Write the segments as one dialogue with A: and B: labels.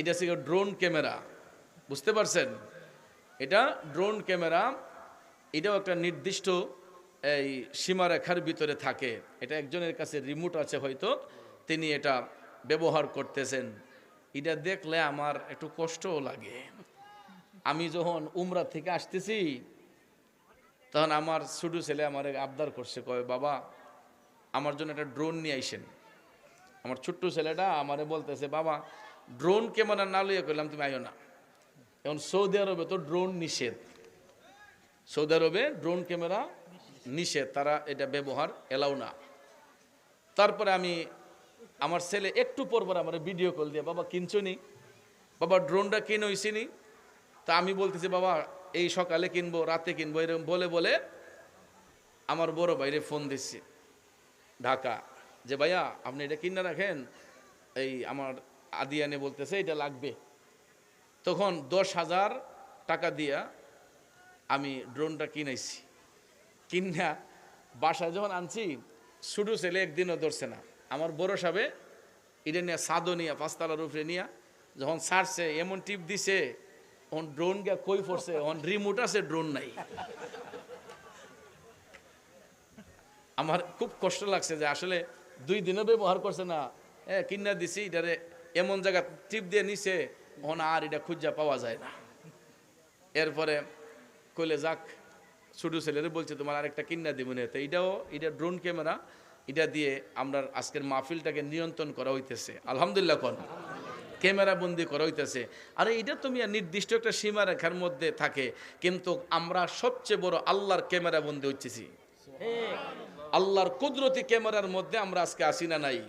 A: এটা ছিল drone camera. বুঝতে পারছেন? এটা ড্রোন ক্যামেরা, এটাও একটা নির্দিষ্ট এই সীমারেখার ভিতরে থাকে। এটা একজনের কাছে রিমোট আছে হয়তো, তিনি এটা ব্যবহার করতেছেন। এটা দেখলে আমার একটু কষ্টও লাগে। আমি যখন উমরা থেকে আসতেছি, তখন আমার ছোট ছেলে আমার আবদার করছে, কয়, বাবা, আমার জন্য একটা ড্রোন নিয়ে আইসেন। আমার ছোট্ট ছেলেটা আমারে বলতেছে, বাবা ড্রোন ক্যামেরা না লইয়া করলাম তুমি আইও না। এখন সৌদি আরবে তো ড্রোন নিষেধ। সৌদি আরবে ড্রোন ক্যামেরা নিষেধ, তারা এটা ব্যবহার এলাও না। তারপরে আমি আমার ছেলে একটু পর পর আমার ভিডিও কল দিয়ে, বাবা, কিনছো নি? বাবা ড্রোনটা কিনে হইছিনি তা আমি বলতেছি, বাবা, এই সকালে কিনবো, রাতে কিনবো, এরকম বলে বলে আমার বড় বাইরে ফোন দিচ্ছি ঢাকা, যে, ভাইয়া, আপনি এটা কিনে রাখেন? এই আমার আদিয়ানে বলতেছে, এটা লাগবে। তখন দশ হাজার টাকা দিয়া আমি ড্রোনটা কিনেছি কিনা বাসায় যখন আনছি শুধু ছেলে একদিনও ধরছে না। আমার বড় সাবে, এটা নিয়ে সাদো নিয়ে, পাঁচতলার উপরে নিয়ে, যখন ছাড়ছে, এমন টিপ দিছে তখন ড্রোন গিয়া কই পড়ছে তখন রিমোট আছে, ড্রোন নাই। আমার খুব কষ্ট লাগছে যে আসলে দুই দিনও ব্যবহার করছে না। হ্যাঁ কিনা দিছি, এটারে এমন জায়গা টিপ দিয়ে নিছে ওখানে আর এটা খুঁজা পাওয়া যায় না। এরপরে কইলে যাক ছোট ছেলেরে বলছে তোমার আরেকটা কিনা দিব না। তো এটাও এটা ড্রোন ক্যামেরা এটা দিয়ে আমরা আজকের মাহফিলটাকে নিয়ন্ত্রণ করা হইতেছে। আলহামদুলিল্লাহ কোন ক্যামেরা বন্দি করা হইতেছে। আরে এটা তুমি আর নির্দিষ্ট একটা সীমারেখার মধ্যে থাকে কিন্তু আমরা সবচেয়ে বড় আল্লাহর ক্যামেরা বন্দি হচ্ছেছি আল্লাহর কুদরতি ক্যামেরার মধ্যে আমরা আজকে আসি না নাই।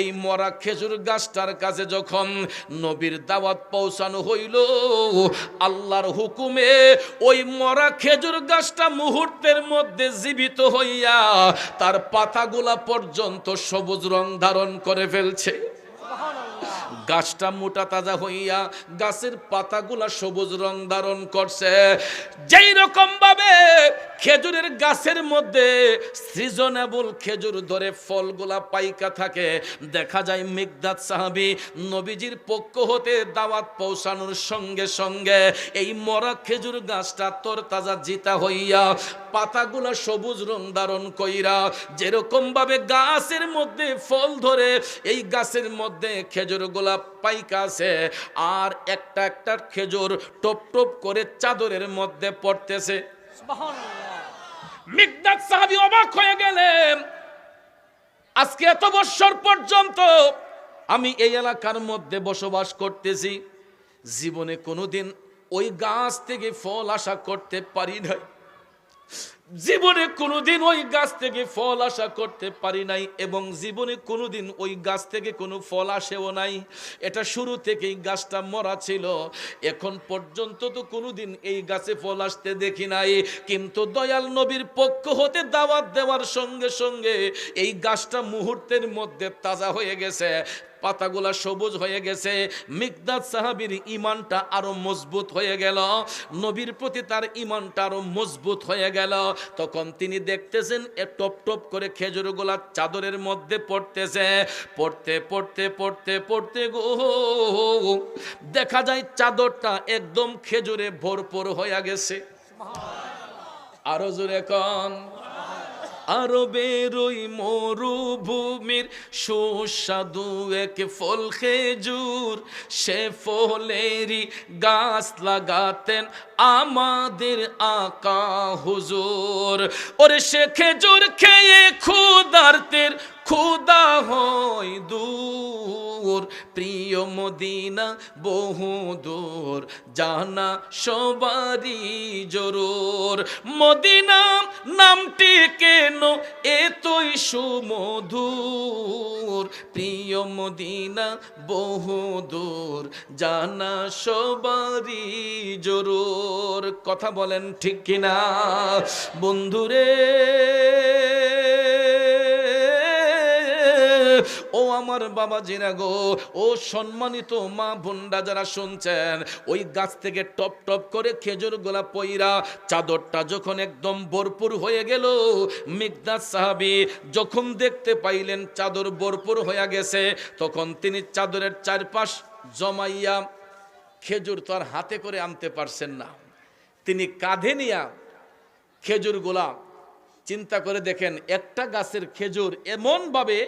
A: এই মরা খেজুর গাছটার কাছে যখন নবীর দাওয়াত পৌঁছানো হইল, আল্লাহর হুকুমে ওই মরা খেজুর গাছটা মুহূর্তের মধ্যে জীবিত হইয়া তার পাতাগুলা পর্যন্ত সবুজ রং ধারণ করে ফেলছে। গাছটা মোটা তাজা হইয়া গাছের পাতাগুলা সবুজ রং ধারণ করছে। যেই রকম ভাবে খেজুরের গাছের মধ্যে সৃজনেবল খেজুর ধরে ফলগুলা পাইকা থাকে, দেখা যায় মিগদাত সাহাবি নবীজির পক্ষ হতে দাওয়াত পৌঁছানোর সঙ্গে সঙ্গে এই মরা খেজুর গাছটা তোর তাজা জিতা হইয়া পাতাগুলা সবুজ রং ধারণ কইরা যেরকম ভাবে গাছের মধ্যে ফল ধরে, এই গাছের মধ্যে খেজুরগুলা পাইকা আছে আর একটা একটা খেজুর টপ টপ করে চাদরের মধ্যে পড়তেছে। সাহাবী অবাক হয়ে গেলেন। আজকে এত বছর পর্যন্ত আমি এই এলাকার মধ্যে বসবাস করতেছি। জীবনে কোনোদিন ওই গাছ থেকে ফল আশা করতে পারি নাই। জীবনে কোনোদিন ওই গাছ থেকে ফল আশা করতে পারি নাই এবং জীবনে কোনোদিন ওই গাছ থেকে কোনো ফল আসেও নাই। এটা শুরু থেকেই গাছটা মরা ছিল। এখন পর্যন্ত তো কোনোদিন এই গাছে ফল আসতে দেখি নাই। কিন্তু দয়াল নবীর পক্ষ হতে দাওয়াত দেওয়ার সঙ্গে সঙ্গে এই গাছটা মুহূর্তের মধ্যে তাজা হয়ে গেছে। পাতাগুলা সবুজ হয়ে গেছে। মিকদাদ সাহাবির ইমানটা আরও মজবুত হয়ে গেল। নবীর প্রতি তার ইমানটা আরও মজবুত হয়ে গেল। তখন তিনি দেখতেছেন, এ টপ টপ করে খেজুর খেজুরগুলা চাদরের মধ্যে পড়তেছে। পড়তে পড়তে পড়তে পড়তে গো দেখা যায় চাদরটা একদম খেজুরে ভরপুর হয়ে গেছে। আরও জোরে কন। আরও বেরোই মরুভূমির সুস্বাদু এক ফল খেজুর। সে ফলেরই গাছ লাগাতেন আমাদের আকা হুজুর। ওরে সে খেজুর খেয়ে ক্ষুদার্তের ক্ষুদা হয় দূর। প্রিয় মদিনা বহু দূর, জানা সবারই জরুর। মদিনা নামটি কেন এতই সুমধুর? প্রিয় মদিনা, বহু দূর, জানা সবারই জরুর। কথা বলেন ঠিক কিনা? বন্ধুরে ও আমার বাবা জিরা গো, ও সম্মানিত মা বোনরা যারা শুনছেন, ওই গাছ থেকে টপ টপ করে খেজুর গোলা পইরা চাদরটা যখন একদম ভরপুর হয়ে গেল মিগদাস সাহাবি যখন দেখতে পাইলেন চাদর ভরপুর হয়ে গেছে, তখন তিনি চাদরের চারপাশ জমাইয়া খেজুর তো আর হাতে করে আনতে পারছেন না। তিনি কাঁধে নিয়া খেজুর গোলা চিন্তা করে দেখেন একটা গাছের খেজুর এমনভাবে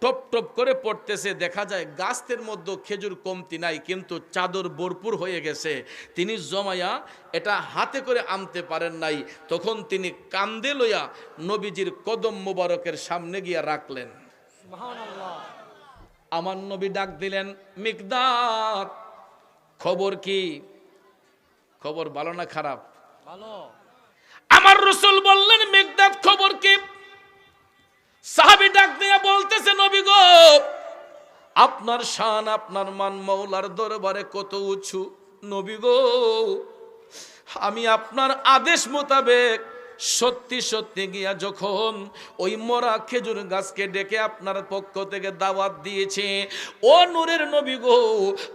A: টপ টপ করে পড়তেছে দেখা যায় গাছের মধ্যে খেজুর কমতি নাই কিন্তু চাদর ভরপুর হয়ে গেছে। তিনি জমায়া এটা হাতে করে আনতে পারেন নাই। তখন তিনি কান্দে লইয়া নবীজির কদম মোবারকের সামনে গিয়া রাখলেন। আমার নবী ডাক দিলেন মিকদাত খবর কি? খবর ভালো না খারাপ?
B: ভালো।
A: আমার রসুল বললেন মেঘদাদ খবর কি? সাহাবি ডাক দিয়া বলতেছে, নবী গো, আপনার শান, আপনার মান মৌলার দরবারে কত উঁচু। নবী গো, আমি আপনার আদেশ মোতাবেক সত্যি সত্যি গিয়া যখন ওই মরা খেজুর গাছকে ডেকে আপনার পক্ষ থেকে দাওয়াত দিয়েছে, ও নূরের নবী গো,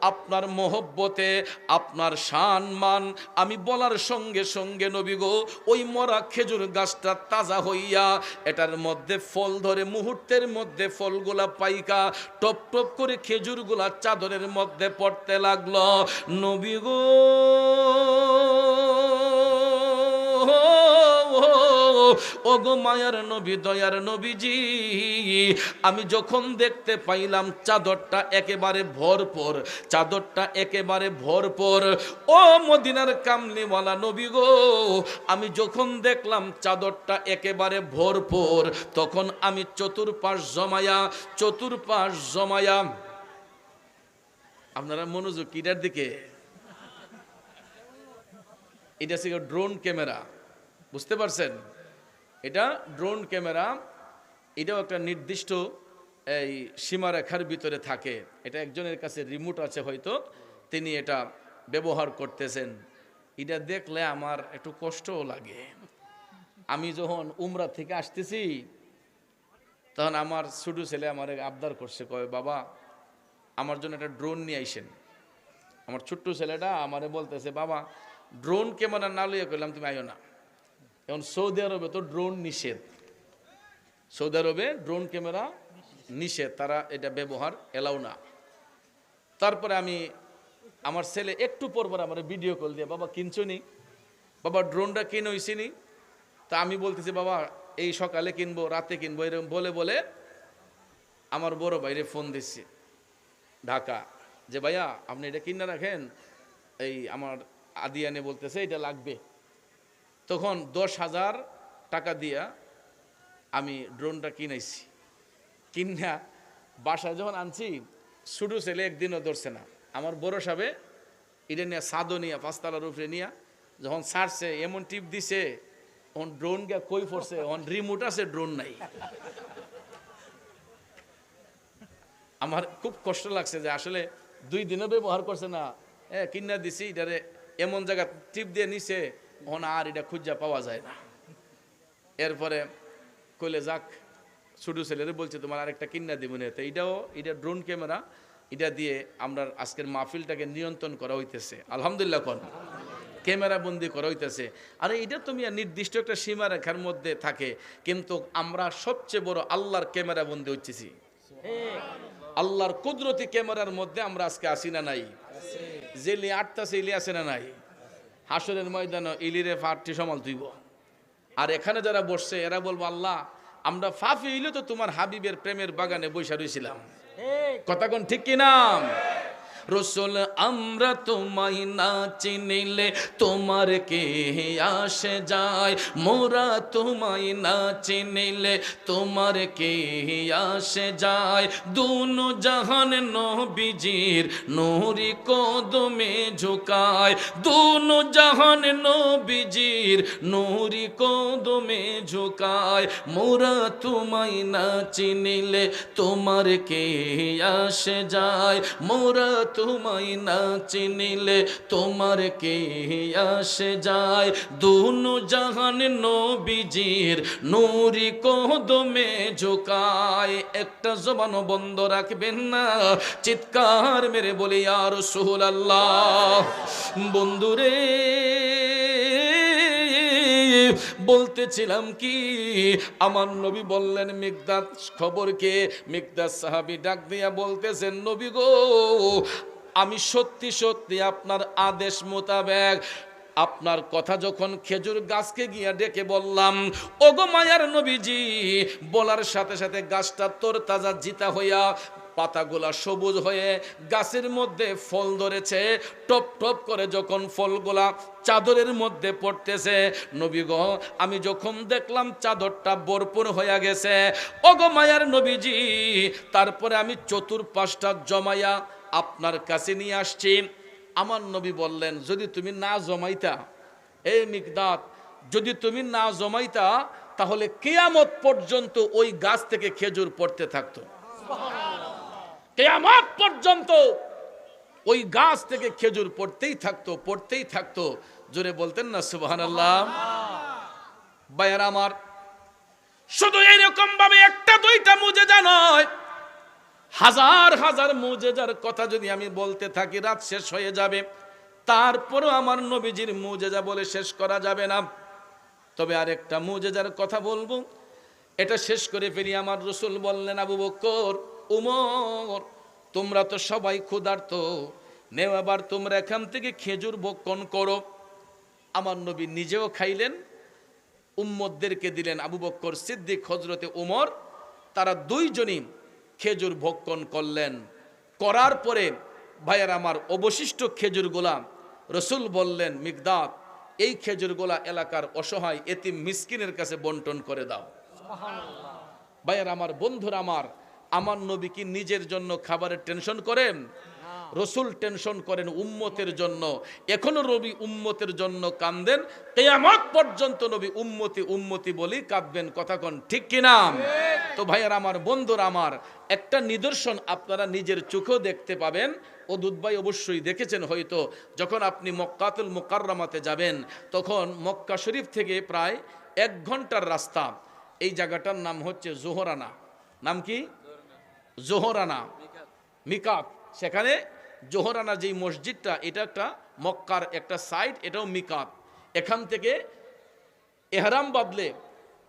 A: আপনার মোহব্বতে, আপনার শান মান, আমি বলার সঙ্গে সঙ্গে নবী গো, ওই মরা খেজুর গাছটা তাজা হইয়া, এটার মধ্যে ফল ধরে, মুহূর্তের মধ্যে ফলগুলা পাইকা, টপ টপ করে খেজুরগুলা চাদরের মধ্যে পড়তে লাগল। নবী গো ওগো মায়ার নবী, দয়ার নবীজি, আমি যখন দেখতে পাইলাম চাদরটা একেবারে ভরপর, চাদরটা একেবারে ভরপর, ও মদিনার কামলিওয়ালা নবী গো, আমি যখন দেখলাম চাদরটা একেবারে ভরপুর, তখন আমি চতুর্পাশ জমায়া চতুর্পাশ জমায়া, আপনারা মনোযোগ কিটার দিকে? এটা ছিল ড্রোন ক্যামেরা বুঝতে পারছেন? এটা ড্রোন ক্যামেরা এটাও একটা নির্দিষ্ট, এই সীমারেখার ভিতরে থাকে। এটা একজনের কাছে রিমোট আছে হয়তো, তিনি এটা ব্যবহার করতেছেন। এটা দেখলে আমার একটু কষ্টও লাগে। আমি যখন উমরা থেকে আসতেছি, তখন আমার ছোটো ছেলে আমার আবদার করছে, কয়, বাবা, আমার জন্য একটা ড্রোন নিয়ে আইসেন। আমার ছোট্ট ছেলেটা আমারে বলতেছে, বাবা ড্রোন ক্যামেরা না লইয়া করলাম তুমি আইও না। এখন সৌদি আরবে তো ড্রোন নিষেধ। সৌদি আরবে ড্রোন ক্যামেরা নিষেধ, তারা এটা ব্যবহার এলাও না। তারপরে আমি আমার ছেলে একটু পর পর আমার ভিডিও কল দিয়ে, বাবা, কিনছো নি? বাবা, ড্রোনটা কিনে হইছিনি তা আমি বলতেছি, বাবা, এই সকালে কিনবো, রাতে কিনবো, এরকম বলে বলে আমার বড় বাইরে ফোন দিচ্ছে ঢাকা, যে, ভাইয়া, আপনি এটা কিনে রাখেন? এই আমার আদিয়ানে বলতেছে, এটা লাগবে। তখন দশ হাজার টাকা দিয়া আমি ড্রোনটা কিনেছি। কিনা বাসায় যখন আনছি, ছোটো ছেলে একদিনও ধরছে না। আমার বড় সাবে, এটা নিয়ে সাদো নিয়ে, পাঁচতলার উপরে নিয়ে, যখন ছাড়ছে, এমন টিপ দিছে, ওন ড্রোন গিয়া কই পড়ছে? ওন রিমোট আছে, ড্রোন নাই। আমার খুব কষ্ট লাগছে যে আসলে দুই দিনও ব্যবহার করছে না। হ্যাঁ কিনা দিছি, এটারে এমন জায়গা টিপ দিয়ে নিছে ওখানে আর এটা খুঁজা পাওয়া যায় না। এরপরে কইলে, যাক, ছোটো ছেলেরে বলছে তোমার আরেকটা কিনা দিব না। এটাও, এটা ড্রোন ক্যামেরা, এটা দিয়ে আমরা আজকের মাহফিলটাকে নিয়ন্ত্রণ করা হইতেছে। আলহামদুলিল্লাহ কোন ক্যামেরা বন্দি করা হইতেছে। আর, এটা তুমি নির্দিষ্ট একটা সীমা রেখার মধ্যে থাকে, কিন্তু আমরা সবচেয়ে বড় আল্লাহর ক্যামেরা বন্দি হচ্ছেছি। আল্লাহর কুদরতি ক্যামেরার মধ্যে আমরা আজকে আসি না নাই? যে জেলি আটটাছে ইলি আসে না নাই? হাসরের ময়দানে ইলিরে ফাটটি সমাল তুইব। আর এখানে যারা বসছে এরা বলব আল্লাহ আমরা ফাফি হইলে তো তোমার হাবিবের প্রেমের বাগানে বৈশা রয়েছিলাম কথা কোন ঠিক কি নাম রসুল, আমরা তোমায় না চিনিলে তোমার কে আসে যায়? মোরা তোমায় না চিনিলে তোমার কে আসে যায়? দুনো জাহান নবীজির নুরি কদমে ঝুকায়। দুনো জাহান নবীজির নুরি কদমে ঝুকায়। মোরা তোমায় না চিনিলে তোমার কে আসে যায়? মোরা তোমায় না চিনিলে তোমার কে আসে যায়? দুনু জাহান নবীজির নুরি কদমে ঝোকায়। একটা জবানও বন্ধ রাখবেন না। চিৎকার মেরে বলি আর সুহুল আল্লাহ বন্ধুরে বলতেছিলাম কি? আমার নবী বললেন মিকদাদ খবরকে মিকদাদ সাহাবি ডাক দিয়া বলতেছেন, নবী গো, আমি সত্যি সত্যি আপনার আদেশ মোতাবেক আপনার কথা যখন খেজুর গাছকে গিয়া ডেকে বললাম, ওগো মায়ার নবীজি, বলার সাথে সাথে গাছটা তোর তাজা জিতা হইয়া পাতাগুলা সবুজ হয়ে গাছের মধ্যে ফল ধরেছে, টপ টপ করে যখন ফলগুলা চাদরের মধ্যে পড়তেছে, নবী গো, আমি যখন দেখলাম চাদরটা ভরপুর হয়ে গেছে, ওগো মায়ার নবীজি, তারপরে আমি চতুর্পাশটা জমাইয়া আপনার কাছে নিয়ে আসছি। আমার নবী বললেন, যদি তুমি না জমাইতা এই মিকদাত যদি তুমি না জমাইতা, তাহলে কেয়ামত পর্যন্ত ওই গাছ থেকে খেজুর পড়তে থাকতো। কেয়ামত পর্যন্ত ওই গাছ থেকে খেজুর পড়তেই থাকতো পড়তেই থাকতো। জোরে বলতেন না সুবাহান আল্লাহ বায়ার আমার, শুধু এরকম ভাবে একটা, দুইটা মুজেজা নয়, হাজার হাজার মুজেজার কথা যদি আমি বলতে থাকি, রাত শেষ হয়ে যাবে। তারপরও আমার নবীজির মুজেজা বলে শেষ করা যাবে না। তবে আরেকটা মুজেজার কথা বলব, এটা শেষ করে ফেরি আমার রসুল বললেন, আবু বক্কর উমর তোমরা তো সবাই ক্ষুধার্ত। নেও আবার তোমরা এখান থেকে খেজুর ভক্ষণ করো। আমার নবী নিজেও খাইলেন উম্মদদেরকে দিলেন আবু বক্কর সিদ্দিক হজরতে উমর। তারা দুইজনই খেজুর ভক্ষণ করলেন। করার পরে ভাইয়ার আমার অবশিষ্ট খেজুরগুলা রসুল বললেন মিগদাদ এই খেজুরগুলা এলাকার অসহায় এতিম মিসকিনের কাছে বন্টন করে দাও। ভাইয়ার আমার বন্ধুর আমার আমার নবী কি নিজের জন্য খাবারের টেনশন করেন? রসুল টেনশন করেন উম্মতের জন্য। এখনও রবি উম্মতের জন্য কান্দেন। কেয়ামত পর্যন্ত নবী উম্মতি উম্মতি বলি কাঁদবেন। কথা কন ঠিক কিনা তো ভাইয়ার আমার বন্ধুর আমার একটা নিদর্শন আপনারা নিজের চোখেও দেখতে পাবেন। ও দুধবাই অবশ্যই দেখেছেন হয়তো। যখন আপনি মক্কাতুল মোকাররামাতে যাবেন তখন মক্কা শরীফ থেকে প্রায় এক ঘণ্টার রাস্তা। এই জায়গাটার নাম হচ্ছে জোহরানা। নাম কি? জোহরানা, মিকাত। সেখানে জোহরানা যেই মসজিদটা, এটা একটা মক্কার একটা সাইড এটাও মিকাত। এখান থেকে এহরাম বাদলে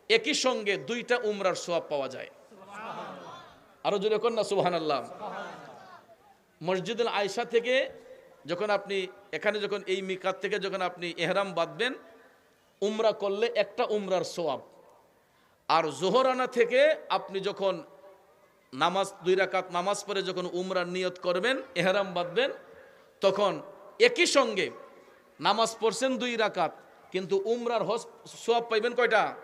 A: একই সঙ্গে দুইটা উমরার সোয়াব পাওয়া যায়। আরও জোরে কর না সুবহান আল্লাহ মসজিদুল আয়সা থেকে যখন আপনি, এখানে যখন এই মিকাত থেকে যখন আপনি এহরাম বাঁধবেন, উমরা করলে একটা উমরার সোয়াব আর জোহরানা থেকে আপনি যখন নামাজ, দুই রাকাত নামাজ পড়ে যখন উমরার নিয়ত করবেন, এহরাম বাঁধবেন, তখন একই সঙ্গে নামাজ পড়ছেন দুই রাকাত, কিন্তু উমরার হস, সোয়াব পাইবেন কয়টা?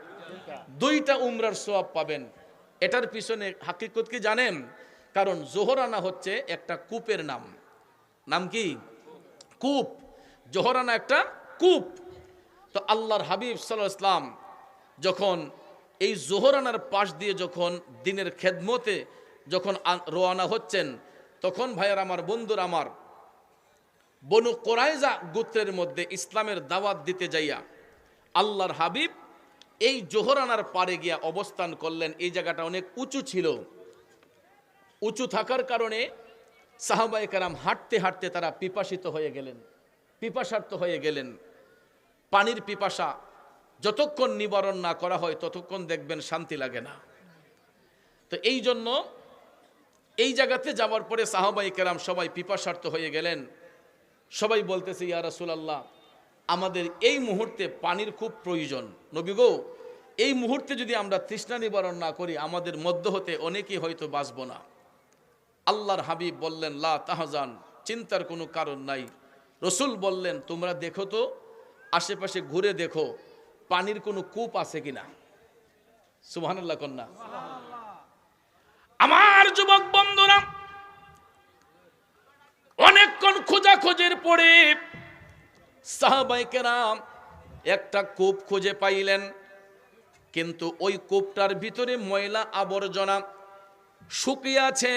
A: দুইটা উমরার সোয়াব পাবেন। এটার পিছনে হাকিকত কি জানেন? কারণ জোহরানা হচ্ছে একটা কূপের নাম। নাম কি? কূপ। জোহরানা একটা কূপ। তো আল্লাহর হাবিব সাল্লাহ ইসলাম যখন এই জোহরানার পাশ দিয়ে যখন দিনের খেদমতে যখন রওনা হচ্ছেন, তখন ভাইয়ার আমার, বন্ধুর আমার, বনু কোরাইজা গোত্রের মধ্যে ইসলামের দাওয়াত দিতে যাইয়া আল্লাহর হাবিব এই জোহরানার পারে গিয়া অবস্থান করলেন। এই জায়গাটা অনেক উঁচু ছিল। উঁচু থাকার কারণে সাহাবাই কারাম হাঁটতে হাঁটতে তারা পিপাসিত হয়ে গেলেন। পিপাসার্থ হয়ে গেলেন। পানির পিপাসা যতক্ষণ নিবারণ না করা হয়, ততক্ষণ দেখবেন শান্তি লাগে না। তো এই জন্য এই জায়গাতে যাওয়ার পরে সাহাবাই কেরাম সবাই পিপাসার্থ হয়ে গেলেন। সবাই বলতেছে, ইয়া রাসূলুল্লাহ, আমাদের এই মুহূর্তে পানির খুব প্রয়োজন। নবী গো, এই মুহূর্তে যদি আমরা তৃষ্ণা নিবারণ না করি, আমাদের মধ্য হতে অনেকেই হয়তো বাঁচব না। আল্লাহর হাবিব বললেন, লা তাহাজান, চিন্তার কোনো কারণ নাই। রসুল বললেন, তোমরা দেখো তো, আশেপাশে ঘুরে দেখো পানির কোনো কূপ আছে কিনা? সুবহানাল্লাহ, কন্যা। আমার যুবক বন্ধুরা, অনেকক্ষণ খোঁজাখোঁজের পরে সাহাবাইকেরাম একটা কূপ খুঁজে পাইলেন। কিন্তু ওই কূপটার ভিতরে ময়লা আবর্জনা শুকিয়ে আছে।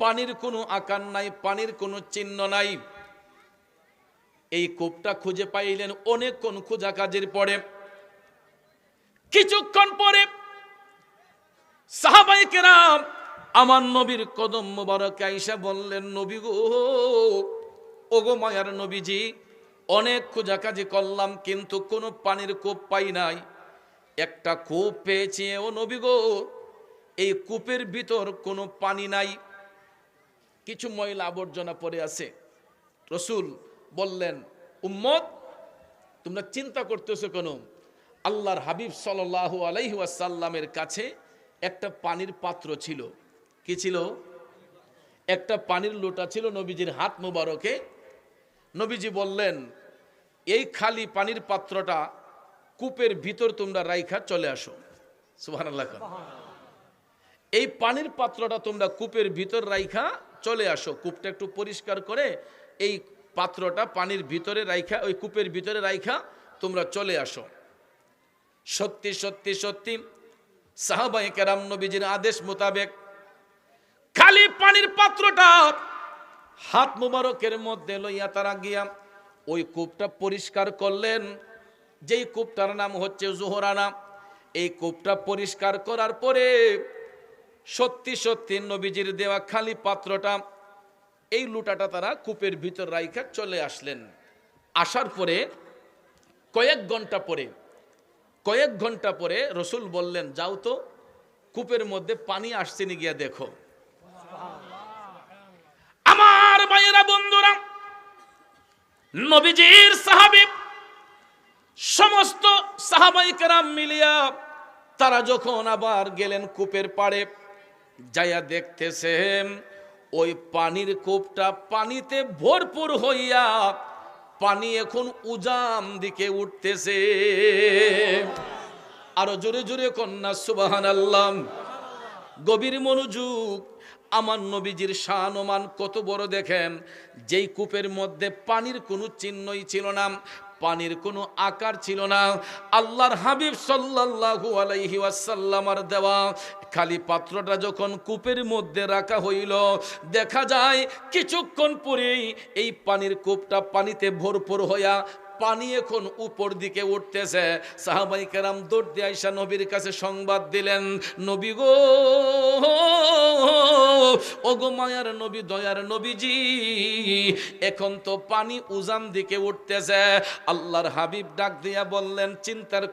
A: পানির কোনো আকার নাই, পানির কোনো চিহ্ন নাই। এই কূপটা খুঁজে পাইলেন অনেকক্ষণ খোঁজা কাজের পরে। কিছুক্ষণ পরে সাহাবাই কেরাম আমার নবীর কদম মোবারক আইসা বললেন, নবী গো, ওগো মায়ার নবীজি, অনেক খোঁজাকাজি করলাম, কিন্তু কোনো পানির কূপ পাই নাই। একটা কূপ পেয়েছি, ও নবী গো, এই কূপের ভিতর কোনো পানি নাই। কিছু ময়লা আবর্জনা পড়ে আছে। রসুল বললেন, উম্মত, তোমরা চিন্তা করতেছো কেন? আল্লাহর হাবিব সাল্লাহ আলাইহি ওয়াসাল্লামের কাছে একটা পানির পাত্র ছিল। কি ছিল? একটা পানির লোটা ছিল নবীজির হাত মোবারকে। নবীজি বললেন, এই খালি পানির পাত্রটা কূপের ভিতর তোমরা রাইখা চলে আসো। খান এই পানির পাত্রটা তোমরা কূপের ভিতর রাইখা চলে আসো। কূপটা একটু পরিষ্কার করে এই পাত্রটা পানির ভিতরে রাইখা, ওই কূপের ভিতরে রাইখা তোমরা চলে আসো। সত্যি সত্যি সত্যি। সাহাবাই কেরাম নবীজির আদেশ মোতাবেক খালি পানির পাত্রটা হাত মুবারকের মধ্যে লইয়া তারা গিয়া ওই কূপটা পরিষ্কার করলেন। যেই কূপটার নাম হচ্ছে জোহরানা, এই কূপটা পরিষ্কার করার পরে সত্যি সত্যি নবীজির দেওয়া খালি পাত্রটা, এই লুটাটা তারা কূপের ভিতর রাইখা চলে আসলেন। আসার পরে কয়েক ঘণ্টা পরে কয়েক ঘণ্টা পরে রসুল বললেন, যাও তো, কূপের মধ্যে পানি আসছে নি গিয়া দেখো। আমার ভাইয়েরা, বন্ধুরা, নবীজির সাহাবী, সমস্ত সাহাবাই কেরাম মিলিয়া তারা যখন আবার গেলেন কূপের পাড়ে, যাইয়া দেখতেছেন, ওই পানির কূপটা পানিতে ভরপুর হইয়া পানি এখন উজাম দিকে উঠতেছে। আরও জোরে জোরে কন্যা সুবাহান আল্লাহ গভীর মনোযোগ। আমার নবীজির শান ওমান কত বড় দেখেন। যেই কূপের মধ্যে পানির কোনো চিহ্নই ছিল না। পানির কোনো আকার ছিল না। আল্লাহর হাবিব সাল্লাল্লাহু আলাইহি ওয়াসাল্লামার দেওয়া খালি পাত্রটা যখন কূপের মধ্যে রাখা হইল, দেখা যায় কিছুক্ষণ পরেই এই পানির কূপটা পানিতে ভরপুর হইয়া পানি এখন উপর দিকে উঠতেছে। সাহাবাই কেরাম দৌড় দিয়ে আইসা নবীর কাছে সংবাদ দিলেন, নবী গো, ওগো মায়ার নবী, দয়ার নবীজি, এখন তো পানি উজান দিকে উঠতেছে। আল্লাহর হাবিব ডাক দিয়া বললেন, চিন্তার